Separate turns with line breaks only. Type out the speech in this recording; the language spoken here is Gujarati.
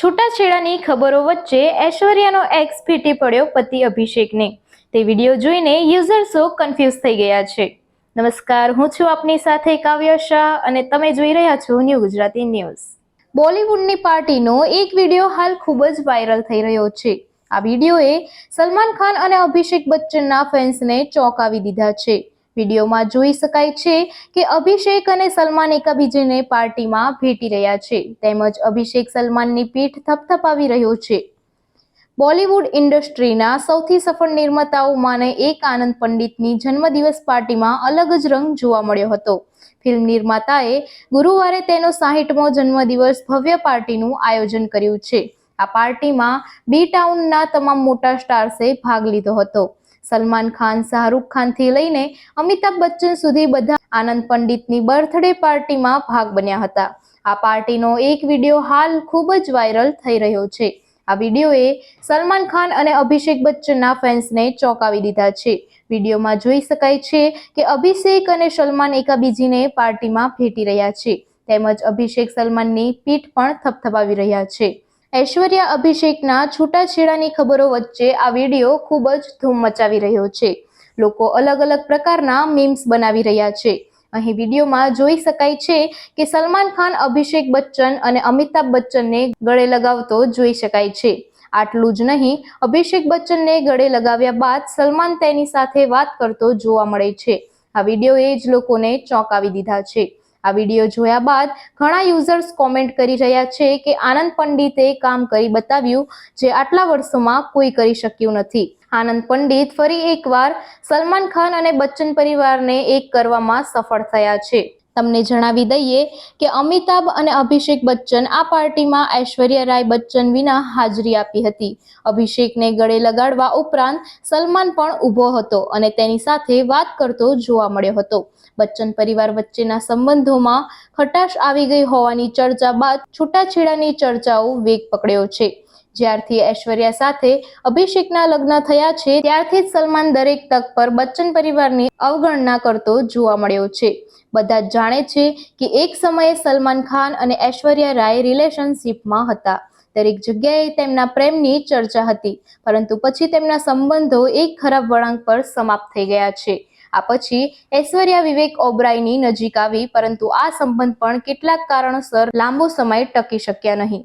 છૂટાછેડાની ખબરો વચ્ચે ઐશ્વર્યાનો એક્સ ફીટી પડ્યો પતિ અભિષેકને. તે વીડિયો જોઈને યુઝર્સો કન્ફ્યુઝ થઈ ગયા છે. નમસ્કાર, હું છું આપની સાથે કાવ્ય શાહ અને તમે જોઈ રહ્યા છો ન્યૂ ગુજરાતી ન્યૂઝ. બોલિવૂડની પાર્ટીનો એક વીડિયો હાલ ખૂબ જ વાયરલ થઈ રહ્યો છે. આ વિડીયોએ સલમાન ખાન અને અભિષેક બચ્ચનના ફેન્સને ચોંકાવી દીધા છે. વિડીયોમાં જોઈ શકાય છે કે અભિષેક અને સલમાન એકબીજાને પાર્ટીમાં ભેટી રહ્યા છે. તેમજ અભિષેક સલમાનની પીઠ થપથપાવી રહ્યો છે. બોલિવૂડ ઇન્ડસ્ટ્રીના સૌથી સફળ નિર્માતાઓમાંને એક આનંદ પંડિતની જન્મદિવસ પાર્ટીમાં અલગ જ રંગ જોવા મળ્યો હતો. ફિલ્મ નિર્માતાએ ગુરુવારે તેનો સાહીઠમો જન્મદિવસ ભવ્ય પાર્ટીનું આયોજન કર્યું છે. આ પાર્ટીમાં બી ટાઉનના તમામ મોટા સ્ટાર્સે ભાગ લીધો હતો. સલમાન ખાન, શાહરૂખ ખાનથી લઈને અમિતાભ બચ્ચન સુધી બધા આનંદ પંડિતની બર્થડે પાર્ટીમાં ભાગ બન્યા હતા. આ પાર્ટીનો એક વીડિયો હાલ ખૂબ જ વાયરલ થઈ રહ્યો છે. આ વિડીયોએ સલમાન ખાન અને અભિષેક બચ્ચનના ફેન્સને ચોંકાવી દીધા છે. વિડીયોમાં જોઈ શકાય છે કે અભિષેક અને સલમાન એકાબીજીને પાર્ટીમાં ભેટી રહ્યા છે. તેમજ અભિષેક સલમાનની પીઠ પણ થપથપાવી રહ્યા છે. ઐશ્વર્યા અભિષેકના છૂટાછેડાની ખબરો વચ્ચે આ વીડિયો ખૂબ જ ધૂમ મચાવી રહ્યો છે. લોકો અલગ અલગ પ્રકારના મીમ્સ બનાવી રહ્યા છે. અહીં વિડીયોમાં જોઈ શકાય છે કે સલમાન ખાન, અભિષેક બચ્ચન અને અમિતાભ બચ્ચનને ગળે લગાવતો જોઈ શકાય છે. આટલું જ નહીં, અભિષેક બચ્ચનને ગળે લગાવ્યા બાદ સલમાન તેની સાથે વાત કરતો જોવા મળે છે. આ વિડીયોએ જ લોકોને ચોંકાવી દીધા છે. આ વીડિયો જોયા બાદ ઘણા યુઝર્સ કોમેન્ટ કરી રહ્યા છે કે આનંદ પંડિતે કામ કરી બતાવ્યું જે આટલા વર્ષોમાં કોઈ કરી શક્યું નથી. આનંદ પંડિત ફરી એકવાર સલમાન ખાન અને બચ્ચન પરિવારને એક કરવામાં સફળ થયા છે. તમને જણાવી દઈએ કે અમિતાભ અને અભિષેક બચ્ચન આ પાર્ટીમાં ઐશ્વર્યા રાય બચ્ચન વિના હાજરી આપી હતી. અભિષેકને ગળે લગાડવા ઉપરાંત સલમાન પણ ઊભો હતો અને તેની સાથે વાત કરતો જોવા મળ્યો હતો. બચ્ચન પરિવાર વચ્ચેના સંબંધોમાં ખટાશ આવી ગઈ હોવાની ચર્ચા બાદ છૂટાછેડાની ચર્ચાઓ વેગ પકડ્યો છે. જ્યારથી ઐશ્વર્યા સાથે અભિષેકના લગ્ન થયા છે, ત્યારથી જ સલમાન દરેક તક પર બચ્ચન પરિવારની અવગણના કરતો જોવા મળ્યો છે. બધા જાણે છે કે એક સમયે સલમાન ખાન અને ઐશ્વર્યા રાય રિલેશનશિપમાં હતા. દરેક જગ્યાએ તેમના પ્રેમની ચર્ચા હતી, પરંતુ પછી તેમના સંબંધો એક ખરાબ વળાંક પર સમાપ્ત થઈ ગયા છે. આ પછી ઐશ્વર્યા વિવેક ઓબરાયની નજીક આવી, પરંતુ આ સંબંધ પણ કેટલાક કારણોસર લાંબો સમય ટકી શક્યા નહીં.